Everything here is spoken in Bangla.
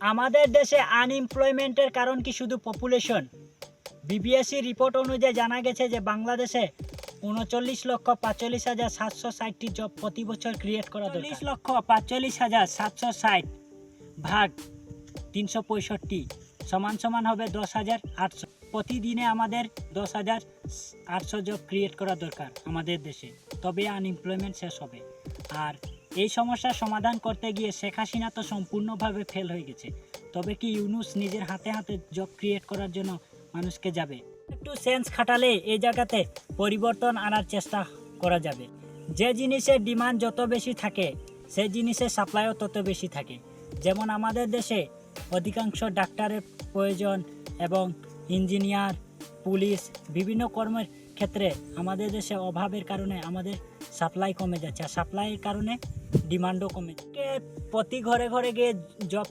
আমাদের দেশে আনএমপ্লয়মেন্টের কারণ কি শুধু পপুলেশন বিবিএসসি রিপোর্ট অনুযায়ী জানা গেছে যে বাংলাদেশে উনচল্লিশ লক্ষ পাঁচচল্লিশ হাজার সাতশো ষাটটি জব প্রতি বছর ক্রিয়েট করা চল্লিশ লক্ষ পাঁচচল্লিশ হাজার সাতশো ষাট ভাগ তিনশো পঁয়ষট্টি সমান সমান হবে দশ হাজার আটশো। প্রতিদিনে আমাদের দশ হাজার আটশো জব ক্রিয়েট করা দরকার আমাদের দেশে। তবে আনএমপ্লয়মেন্ট শেষ হবে। আর এই সমস্যার সমাধান করতে গিয়ে শেখ হাসিনা তো সম্পূর্ণভাবে ফেল হয়ে গেছে। তবে কি ইউনুস নিজের হাতে হাতে জব ক্রিয়েট করার জন্য মানুষকে যাবে? একটু সেন্স খাটালে এই জায়গাতে পরিবর্তন আনার চেষ্টা করা যাবে। যে জিনিসের ডিমান্ড যত বেশি থাকে সেই জিনিসের সাপ্লাইও তত বেশি থাকে। যেমন আমাদের দেশে অধিকাংশ ডাক্তারের প্রয়োজন এবং ইঞ্জিনিয়ার, পুলিশ, বিভিন্ন কর্মের ক্ষেত্রে আমাদের দেশে অভাবের কারণে আমাদের সাপ্লাই কমে যাচ্ছে। আর সাপ্লাইয়ের কারণে ডিমান্ডও কমে যাচ্ছে প্রতি ঘরে ঘরে গিয়ে জব